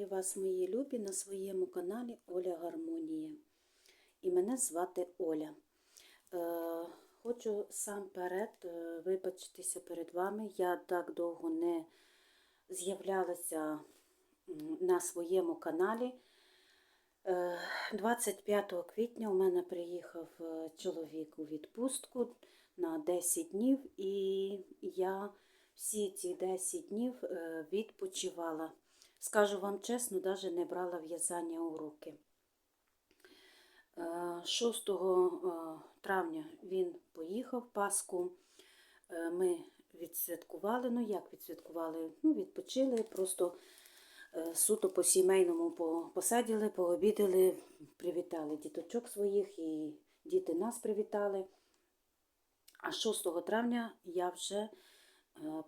вас, мої любі, на своєму каналі Оля Гармонія. І мене звати Оля. Е, хочу сам перед е, вибачитися перед вами. Я так довго не з'являлася на своєму каналі. Е, 25 квітня у мене приїхав е, чоловік у відпустку на 10 днів, і я всі ці 10 днів е, відпочивала. Скажу вам чесно, навіть не брала в'язання у руки. Е, 6 е, травня він поїхав Пасху. Е, Ми відсвяткували, ну як відсвяткували? Ну, відпочили, просто е, суто по сімейному по- посадили, пообідали, привітали діточок своїх і діти нас привітали. А 6 травня я вже е,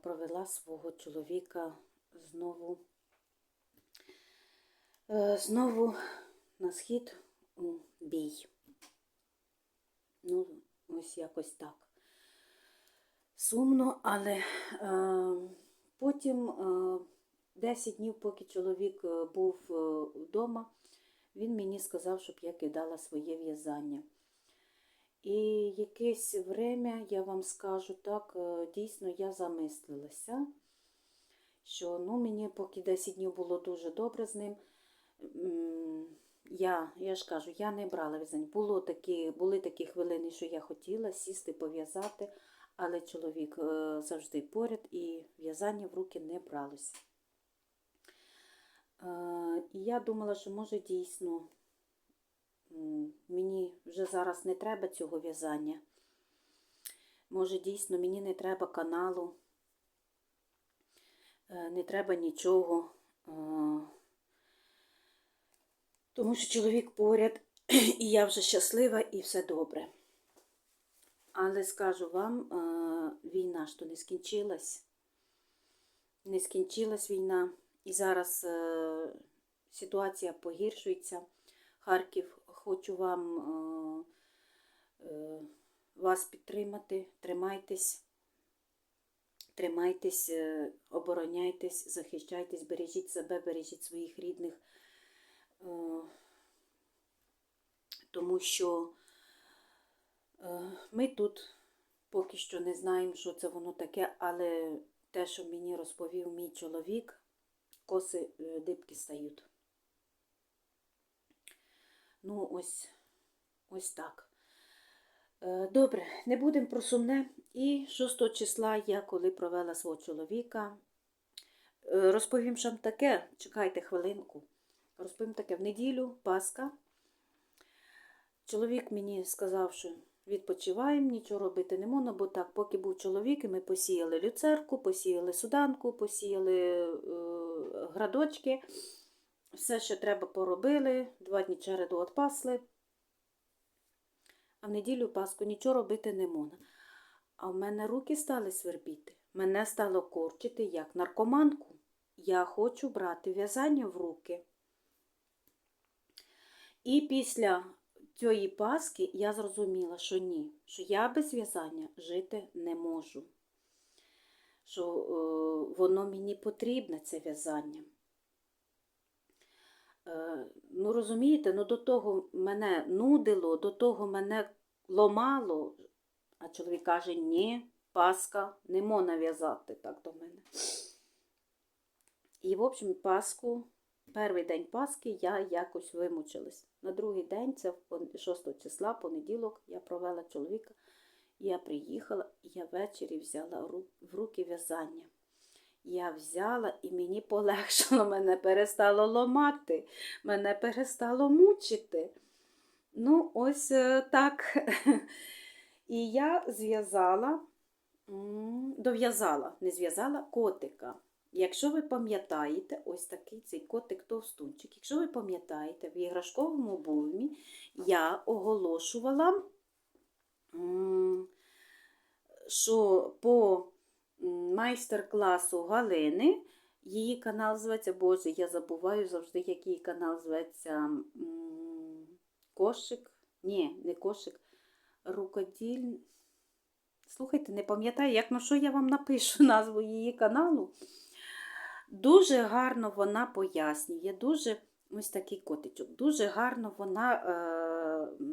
провела свого чоловіка знову, е, знову на схід у бій. Ну, ось якось так. Сумно, але е, потім е, 10 днів, поки чоловік е, був е, вдома, він мені сказав, щоб я кидала своє в'язання. І якесь время, я вам скажу так, е, дійсно я замислилася, що ну, мені поки 10 днів було дуже добре з ним. Я, я ж кажу, я не брала в'язання. Було такі, були такі хвилини, що я хотіла сісти, пов'язати, але чоловік е, завжди поряд і в'язання в руки не бралося. Е, І я думала, що може дійсно мені вже зараз не треба цього в'язання. Може, дійсно, мені не треба каналу, е, не треба нічого. Тому що чоловік поряд, і я вже щаслива, і все добре. Але скажу вам, е, війна то не скінчилась. Не скінчилась війна. І зараз е, ситуація погіршується. Харків, хочу вам е, вас підтримати. Тримайтесь, тримайтесь, обороняйтесь, захищайтесь, бережіть себе, бережіть своїх рідних. Е, тому що е, ми тут поки що не знаємо, що це воно таке, але те, що мені розповів мій чоловік, коси е, дибки стають. Ну, ось, ось так. Добре, не будемо про сумне. І 6 числа я, коли провела свого чоловіка, розповім що таке, чекайте хвилинку. Розповім таке в неділю, Пасха. Чоловік мені сказав, що відпочиваємо, нічого робити не можна, бо так, поки був чоловік, і ми посіяли люцерку, посіяли суданку, посіяли е, градочки. Все, що треба, поробили, два дні череду отпасли. А в неділю Пасху нічого робити не можна. А в мене руки стали свербіти. Мене стало корчити як наркоманку. Я хочу брати в'язання в руки. І після цієї Пасхи я зрозуміла, що ні, що я без в'язання жити не можу. Що е, воно мені потрібне, це в'язання. Е, ну, розумієте, ну до того мене нудило, до того мене ломало, а чоловік каже, ні, Пасха, не можна в'язати так до мене. І, в общем, Пасху, перший день Пасхи я якось вимучилась. На другий день, це 6 числа, понеділок, я провела чоловіка, я приїхала, і я ввечері взяла в руки в'язання. Я взяла і мені полегшало, мене перестало ломати, мене перестало мучити. Ну, ось е, так. І я зв'язала, дов'язала, не зв'язала котика. Якщо ви пам'ятаєте, ось такий цей котик-товстунчик, якщо ви пам'ятаєте, в іграшковому бумі я оголошувала, що по майстер-класу Галини, її канал зветься, Боже, я забуваю завжди, як її канал зветься Кошик. Ні, не кошик, рукоділь. Слухайте, не пам'ятаю, як ну що я вам напишу назву її каналу. Дуже гарно вона пояснює, дуже ось такий котичок, дуже гарно вона е,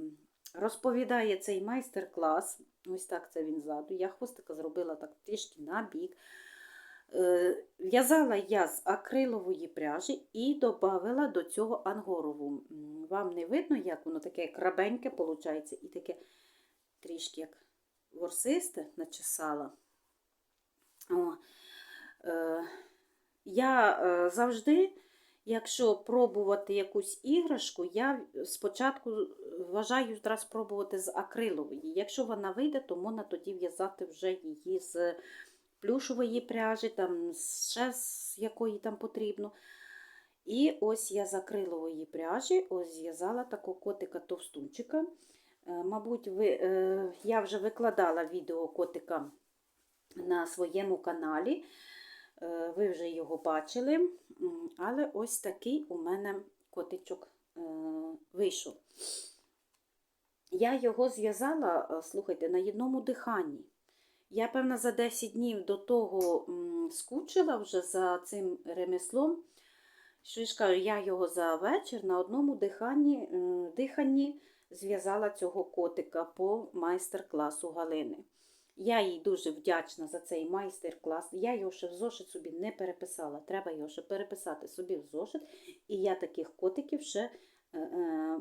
розповідає цей майстер-клас. Ось так це він ззаду. Я хвостика зробила так трішки на бік. Е, В'язала я з акрилової пряжі і додала до цього ангорову. Вам не видно, як воно таке крабеньке виходить, і таке трішки як ворсисте начесала. О, е, я е, завжди, якщо пробувати якусь іграшку, я спочатку вважаю зараз пробувати з акрилової. Якщо вона вийде, то можна тоді в'язати вже її з плюшової пряжі, там, ще з якої там потрібно. І ось я з акрилової пряжі ось зв'язала такого котика товстунчика. Е, Мабуть, ви, е, я вже викладала відео котика на своєму каналі. Е, Ви вже його бачили. Але ось такий у мене котичок е, вийшов. Я його зв'язала, е, слухайте, на одному диханні. Я, певно, за 10 днів до того скучила вже за цим ремеслом. Що ж кажу, я його за вечір на одному диханні, диханні зв'язала цього котика по майстер-класу Галини. Я їй дуже вдячна за цей майстер-клас. Я його ще в зошит собі не переписала. Треба його ще переписати собі в зошит. І я таких котиків ще е, е,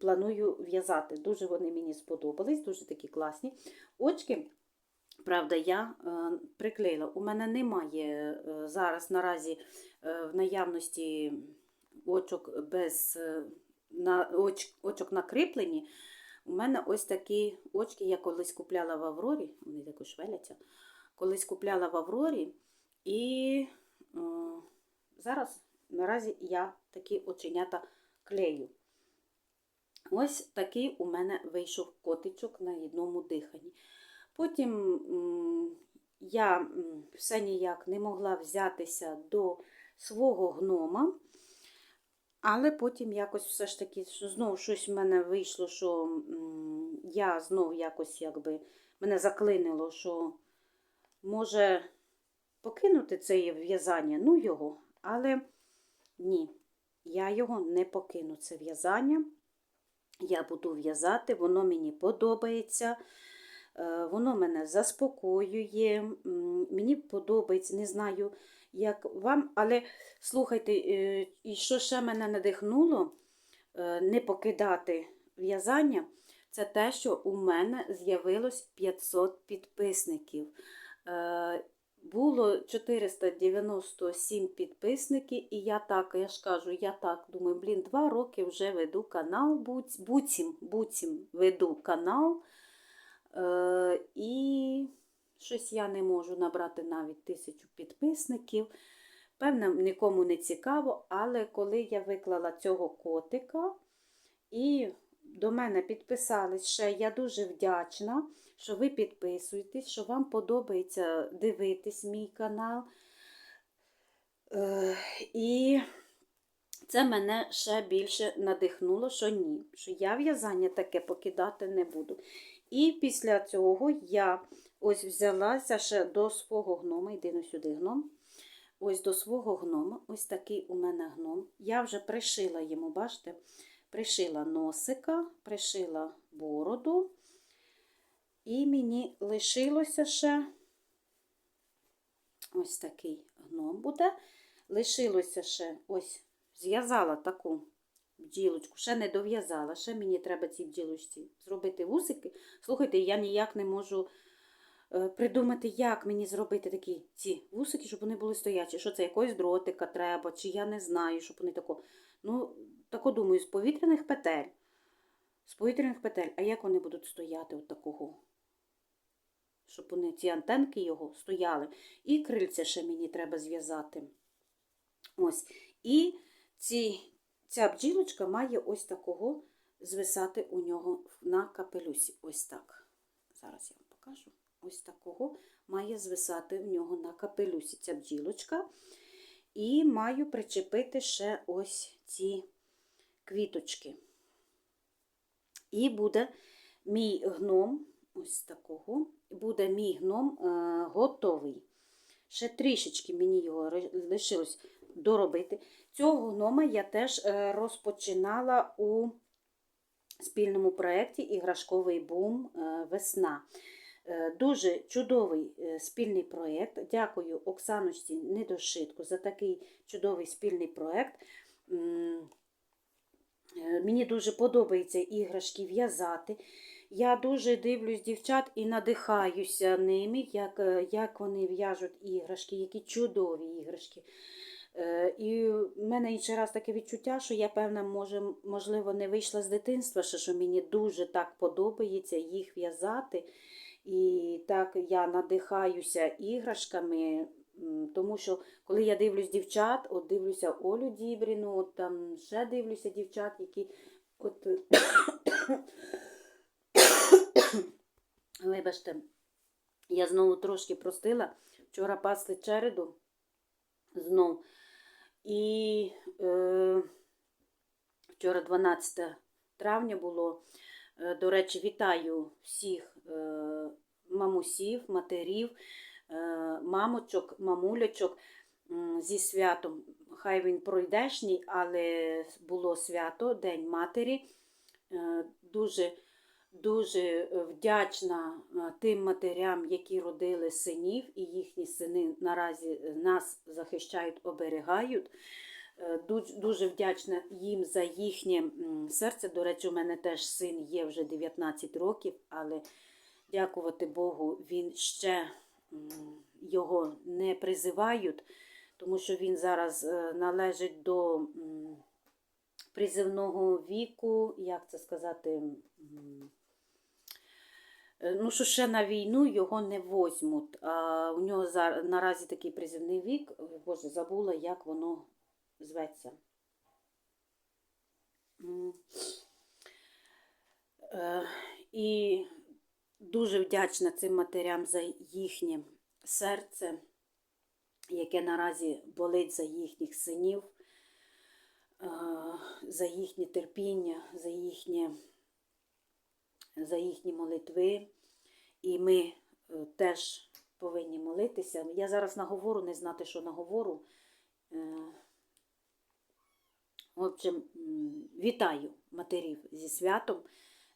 планую в'язати. Дуже вони мені сподобались, дуже такі класні. Очки, правда, я е, приклеїла. У мене немає е, зараз наразі е, в наявності очок без е, на, оч, очок накріплені. У мене ось такі очки, я колись купляла в Аврорі, вони також швеляться. Колись купляла в Аврорі, і е, зараз наразі я такі оченята клею. Ось такий у мене вийшов котичок на одному диханні. Потім я все ніяк не могла взятися до свого гнома. Але потім якось все ж таки знову щось в мене вийшло, що я знов якось якби мене заклинило, що може покинути це в'язання, ну його. Але ні, я його не покину, це в'язання. Я буду в'язати, воно мені подобається. Е, Воно мене заспокоює, мені подобається, не знаю, як вам, але слухайте, е, і що ще мене надихнуло е, не покидати в'язання, це те, що у мене з'явилось 500 підписників. Е, Було 497 підписників, і я так, я ж кажу, я так думаю, блін, два роки вже веду канал, буцім, буцім веду канал. Е, і щось я не можу набрати навіть тисячу підписників. Певно, нікому не цікаво, але коли я виклала цього котика, і до мене підписались ще, я дуже вдячна, що ви підписуєтесь, що вам подобається дивитись мій канал. Е, і це мене ще більше надихнуло, що ні, що я в'язання таке покидати не буду. І після цього я ось взялася ще до свого гнома, йди сюди гном. Ось до свого гнома, ось такий у мене гном. Я вже пришила йому, бачите, пришила носика, пришила бороду. І мені лишилося ще ось такий гном буде. Лишилося ще ось зв'язала таку бджілочку, ще не дов'язала, ще мені треба цій бджілочці зробити вусики. Слухайте, я ніяк не можу придумати, як мені зробити такі ці вусики, щоб вони були стоячі. Що це якогось дротика треба, чи я не знаю, щоб вони тако. Ну, тако думаю, з повітряних петель. З повітряних петель. А як вони будуть стояти от такого? Щоб вони, ці антенки його стояли. І крильця ще мені треба зв'язати. Ось. І ці, ця бджілочка має ось такого звисати у нього на капелюсі. Ось так. Зараз я вам покажу. Ось такого має звисати в нього на капелюсі ця бджілочка. І маю причепити ще ось ці квіточки. І буде мій гном, ось такого, буде мій гном е, готовий. Ще трішечки мені його лишилось доробити. Цього гнома я теж е, розпочинала у спільному проєкті Іграшковий бум е, Весна. Е, Дуже чудовий е, спільний проєкт. Дякую Оксаночці Недошитку за такий чудовий спільний проєкт. Е, Мені дуже подобається іграшки в'язати. Я дуже дивлюсь дівчат і надихаюся ними, як, як вони в'яжуть іграшки, які чудові іграшки. І в мене інший раз таке відчуття, що я, певна, може, можливо, не вийшла з дитинства, що мені дуже так подобається їх в'язати. І так я надихаюся іграшками, тому що коли я дивлюсь дівчат, от дивлюся Олю Дібріну, от там ще дивлюся дівчат, які от вибачте, я знову трошки простила. Вчора пасли череду знов. І е, вчора 12 травня було. Е, До речі, вітаю всіх е, мамусів, матерів, е, мамочок, мамулячок зі святом. Хай він пройдешній, але було свято, День Матері. Дуже, дуже вдячна тим матерям, які родили синів, і їхні сини наразі нас захищають, оберігають. Е, дуж- Дуже вдячна їм за їхнє серце. До речі, у мене теж син є вже 19 років, але дякувати Богу, він ще його не призивають, тому що він зараз е, належить до призивного віку, як це сказати. е, Ну, що ще на війну його не возьмуть. А у нього зараз наразі такий призивний вік. Боже, забула, як воно зветься. Е, І дуже вдячна цим матерям за їхнє серце, яке наразі болить за їхніх синів, е, за їхнє терпіння, за їхнє, за їхні молитви. І ми е, теж повинні молитися. Я зараз наговору, не знати, що наговору. В общем, вітаю матерів зі святом,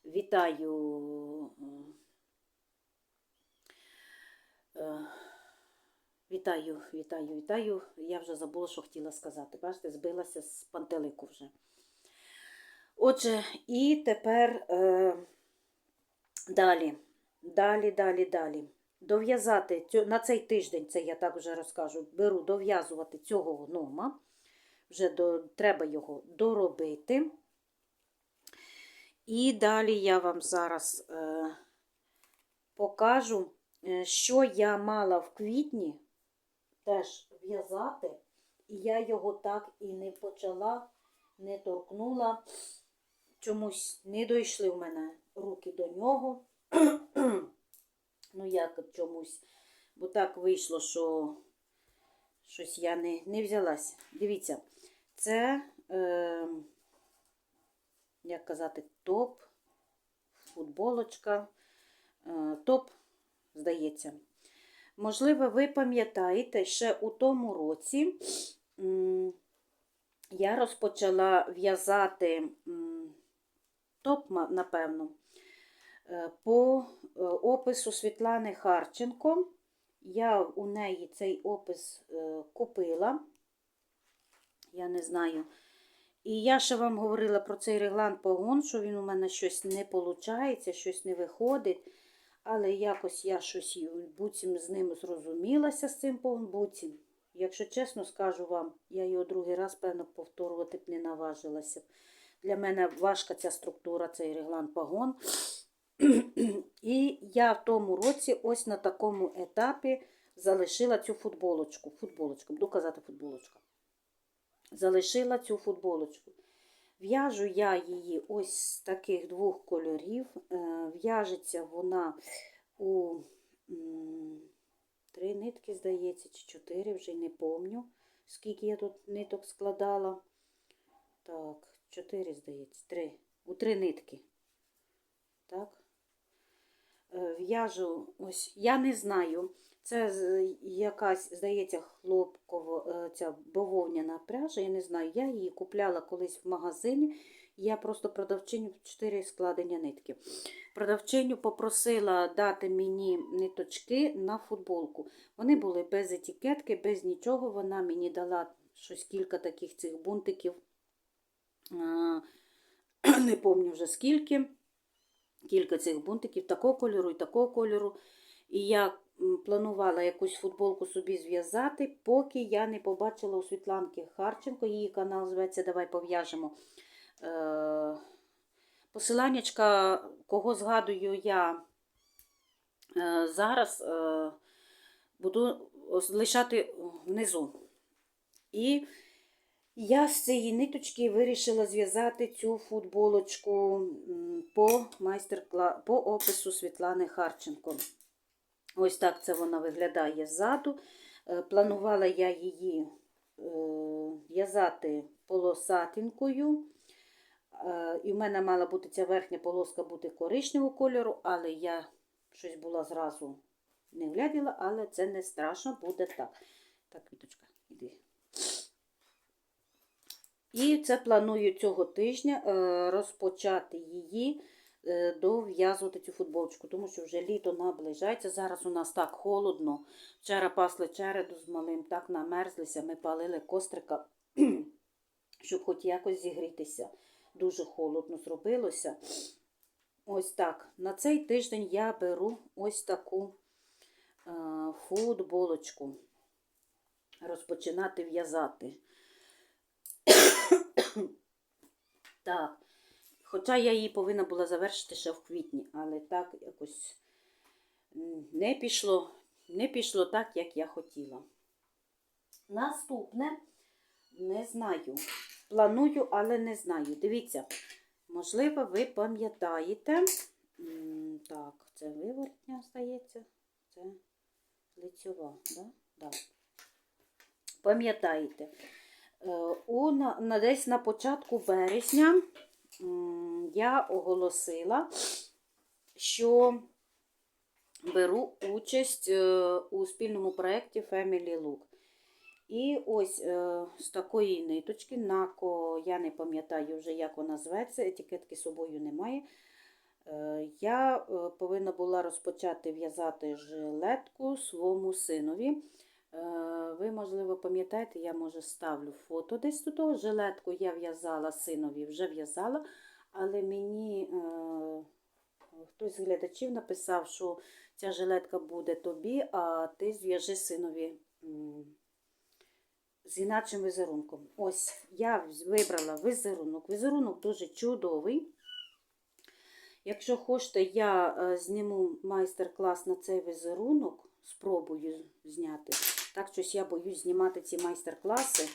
вітаю. е, Вітаю, вітаю, вітаю. Я вже забула, що хотіла сказати. Бачите, збилася з пантелику вже. Отже, і тепер е, далі, далі, далі, далі. Дов'язати на цей тиждень, це я так вже розкажу, беру дов'язувати цього гнома. Вже до, треба його доробити. І далі я вам зараз е, покажу, е, що я мала в квітні теж в'язати. І я його так і не почала, не торкнула. Чомусь не дійшли в мене руки до нього. ну, як чомусь. Бо так вийшло, що щось я не, не взялась. Дивіться, це, е, як казати, топ, футболочка, е, топ, здається. Можливо, ви пам'ятаєте, ще у тому році м, я розпочала в'язати топ, напевно, е, по е, опису Світлани Харченко. Я у неї цей опис е, купила. Я не знаю. І я ще вам говорила про цей реглан погон, що він у мене щось не виходить, щось не виходить. Але якось я щось буцім з ним зрозумілася з цим буцім. Якщо чесно скажу вам, я його другий раз, певно, повторювати б не наважилася. Для мене важка ця структура, цей реглан погон. І я в тому році ось на такому етапі залишила цю футболочку. Футболочку, буду казати футболочка. Залишила цю футболочку. В'яжу я її ось з таких двох кольорів. Е, В'яжеться вона у три нитки, здається, чи чотири, вже не помню, скільки я тут ниток складала. Так, чотири, здається, три. У три нитки. Так. Е, В'яжу, ось, я не знаю. Це якась, здається, хлопково, е, ця бавовняна пряжа, я не знаю. Я її купляла колись в магазині. Я просто продавчиню 4 складення нитки. Продавчиню попросила дати мені ниточки на футболку. Вони були без етикетки, без нічого. Вона мені дала щось кілька таких цих бунтиків. Не пам'ятаю вже скільки. Кілька цих бунтиків такого кольору і такого кольору. І я планувала якусь футболку собі зв'язати, поки я не побачила у Світланки Харченко, її канал зветься Давай пов'яжемо. Е, Посиланнячка, кого згадую я е, зараз, е, буду лишати внизу. І я з цієї ниточки вирішила зв'язати цю футболочку по по опису Світлани Харченко. Ось так це вона виглядає ззаду. Е, Планувала я її е, в'язати полосатинкою. Е, І в мене мала бути ця верхня полоска бути коричневого кольору, але я щось була зразу не вгляділа, але це не страшно, буде так. Так, квіточка, іди. І це планую цього тижня е, розпочати її, е, дов'язувати цю футболочку, тому що вже літо наближається. Зараз у нас так холодно. Вчора пасли череду з малим, так намерзлися, ми палили кострика, щоб хоч якось зігрітися. Дуже холодно зробилося. Ось так. На цей тиждень я беру ось таку е, футболочку. Розпочинати в'язати. Так. Хоча я її повинна була завершити ще в квітні, але так якось не пішло, не пішло так, як я хотіла. Наступне, не знаю. Планую, але не знаю. Дивіться, можливо, ви пам'ятаєте. Так, це виворотня, здається. Це лицьова, да? Да. Пам'ятаєте? Е, У, на, на, десь на початку вересня я оголосила, що беру участь е, у спільному проєкті Family Look. І ось е, з такої ниточки, нако, я не пам'ятаю вже, як вона зветься, етикетки з собою немає. Е, Я е, повинна була розпочати в'язати жилетку своєму синові. Е, Ви, можливо, пам'ятаєте, я може ставлю фото десь тут. Жилетку я в'язала синові, вже в'язала, але мені е, хтось з глядачів написав, що ця жилетка буде тобі, а ти зв'яжи синові з інакшим візерунком. Ось я вибрала візерунок. Візерунок дуже чудовий. Якщо хочете, я е, зніму майстер-клас на цей візерунок, спробую зняти. Так щось я боюсь знімати ці майстер-класи.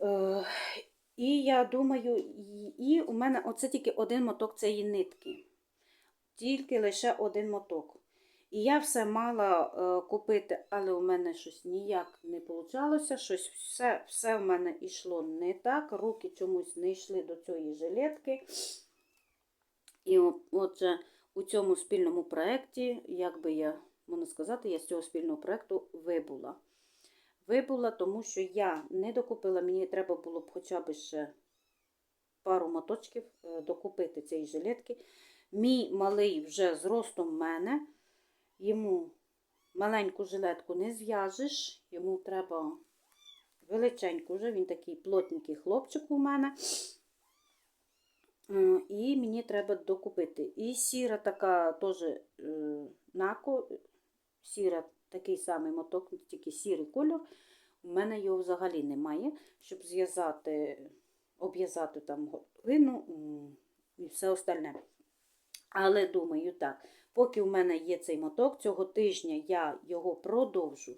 Е, І я думаю, і у мене оце тільки один моток цієї нитки. Тільки лише один моток. І я все мала е, купити, але у мене щось ніяк не вийшло. Щось все, все в мене йшло не так. Руки чомусь не йшли до цієї жилетки. І отже, у цьому спільному проєкті, як би я можна сказати, я з цього спільного проєкту вибула. Вибула, тому що я не докупила, мені треба було б хоча б ще пару моточків е, докупити цієї жилетки. Мій малий вже з ростом мене, йому маленьку жилетку не зв'яжеш, йому треба величеньку вже, він такий плотненький хлопчик у мене. І мені треба докупити. І сіра така теж е, нако, сіра такий самий моток, тільки сірий кольор. У мене його взагалі немає, щоб зв'язати, обв'язати там горловину і все остальне. Але думаю, так, поки в мене є цей моток, цього тижня я його продовжу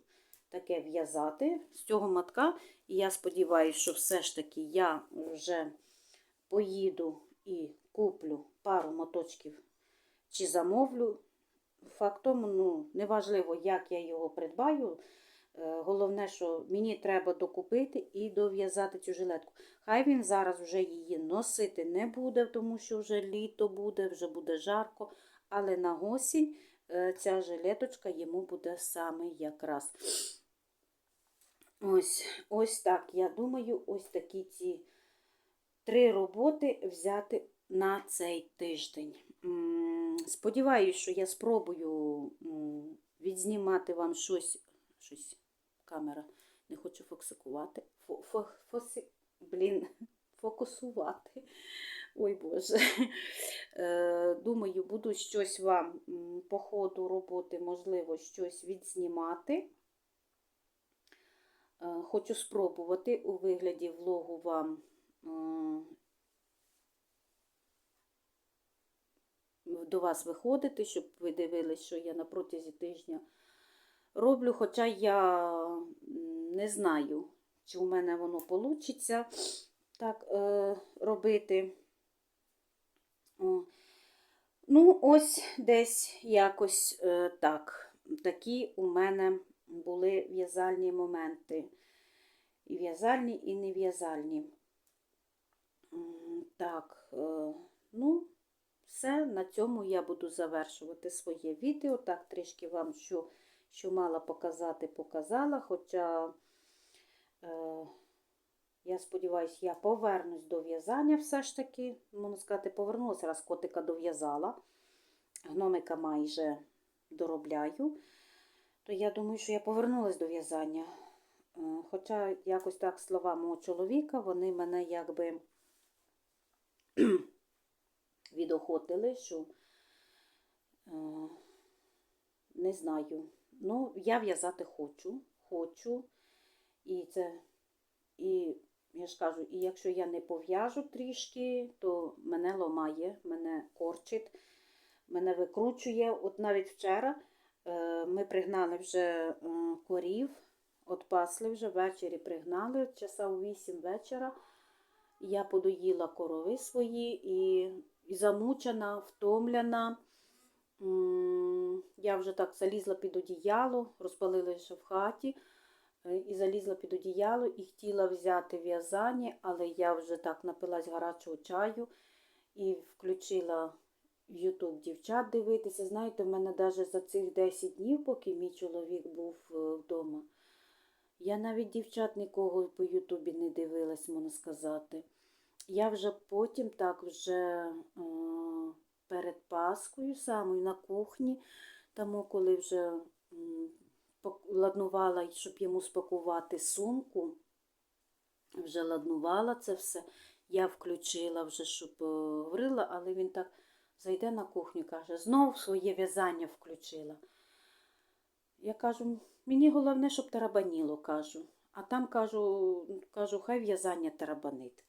таке в'язати з цього мотка. І я сподіваюся, що все ж таки я вже поїду і куплю пару моточків чи замовлю. Факт тому, ну, неважливо, як я його придбаю. Е, Головне, що мені треба докупити і дов'язати цю жилетку. Хай він зараз вже її носити не буде, тому що вже літо буде, вже буде жарко. Але на осінь е, ця жилеточка йому буде саме якраз. Ось, ось так. Я думаю, ось такі ці три роботи взяти на цей тиждень. Сподіваюсь, що я спробую відзнімати вам щось. щось камера. Не хочу фоксикувати. Фо, фо, блін, фокусувати. Ой Боже. Е, Думаю, буду щось вам по ходу роботи, можливо, щось відзнімати. Е, Хочу спробувати у вигляді влогу вам до вас виходити, щоб ви дивились, що я на протязі тижня роблю. Хоча я не знаю, чи у мене воно вийде так е, робити. О. Ну, ось десь якось е, так. Такі у мене були в'язальні моменти. І в'язальні, і нев'язальні. М, Так, е, ну, все, на цьому я буду завершувати своє відео. Так, трішки вам що, що мала показати, показала. Хоча, е, я сподіваюся, я повернусь до в'язання все ж таки. Можна сказати, повернулася, раз котика дов'язала. Гномика майже доробляю. То я думаю, що я повернулася до в'язання. Е, Хоча якось так слова мого чоловіка, вони мене якби відохотили, що е, не знаю. Ну, я в'язати хочу, хочу. І це, і я ж кажу, і якщо я не пов'яжу трішки, то мене ломає, мене корчить, мене викручує. От навіть вчора е, ми пригнали вже корів, от пасли вже ввечері пригнали, часа у 8 вечора. Я подоїла корови свої і, і замучена, втомлена. Я вже так залізла під одіяло, розпалила ще в хаті, е, і залізла під одіяло і хотіла взяти в'язання, але я вже так напилась гарячого чаю і включила в Ютуб дівчат дивитися. Знаєте, в мене навіть за цих 10 днів, поки мій чоловік був е, вдома, я навіть дівчат нікого по Ютубі не дивилась, можна сказати. Я вже потім так вже е, перед Паскою самою на кухні, тому коли вже ладнувала, щоб йому спакувати сумку, вже ладнувала це все. Я включила вже, щоб е, говорила, але він так зайде на кухню, каже, знов своє в'язання включила. Я кажу, мені головне, щоб тарабаніло, кажу. А там кажу, кажу, хай в'язання тарабанить.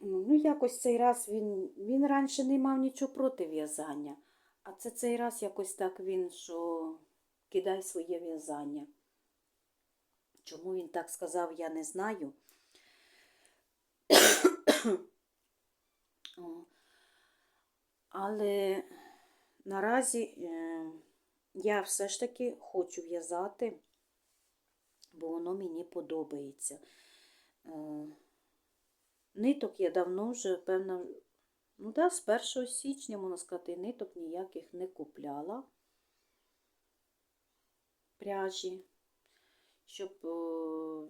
Ну, якось цей раз він, він раніше не мав нічого проти в'язання, а це цей раз якось так він, що кидай своє в'язання. Чому він так сказав, я не знаю. Але наразі е, я все ж таки хочу в'язати, бо воно мені подобається. Ниток я давно вже, певно, ну да, з 1 січня, можна сказати, ниток ніяких не купляла пряжі. Щоб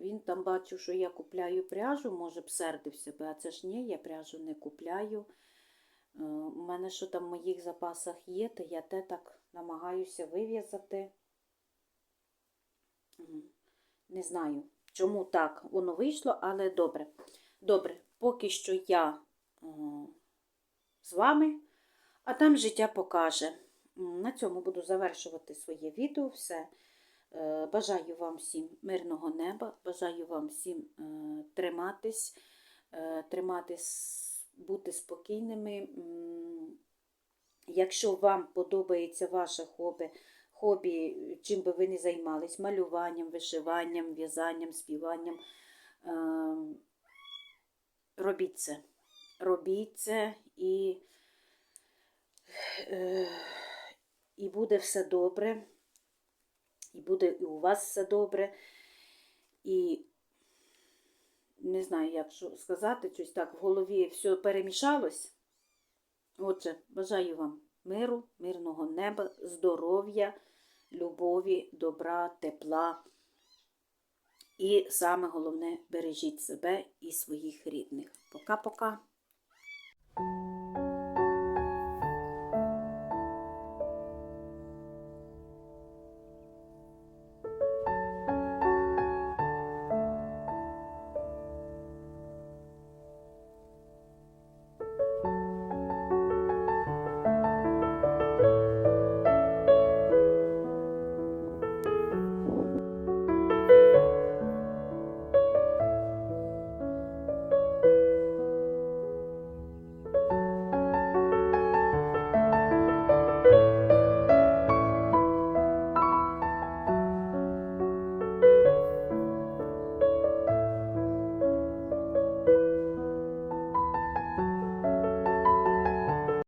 він там бачив, що я купляю пряжу, може б сердився би, а це ж ні, я пряжу не купляю. Е, У мене що там в моїх запасах є, то я те так намагаюся вив'язати. Не знаю, чому так воно вийшло, але добре. Добре, поки що я е, з вами, а там життя покаже. На цьому буду завершувати своє відео. Все. Е, Бажаю вам всім мирного неба, бажаю вам всім е, триматись, триматись, бути спокійними. Якщо вам подобається ваше хобі, хобі, чим би ви не займались, малюванням, вишиванням, в'язанням, співанням, е, робіть це. Робіть це і, е, і буде все добре. і буде і у вас все добре. І не знаю, як сказати, щось так в голові все перемішалось. Отже, бажаю вам миру, мирного неба, здоров'я, любові, добра, тепла. І саме головне бережіть себе і своїх рідних. Пока-пока!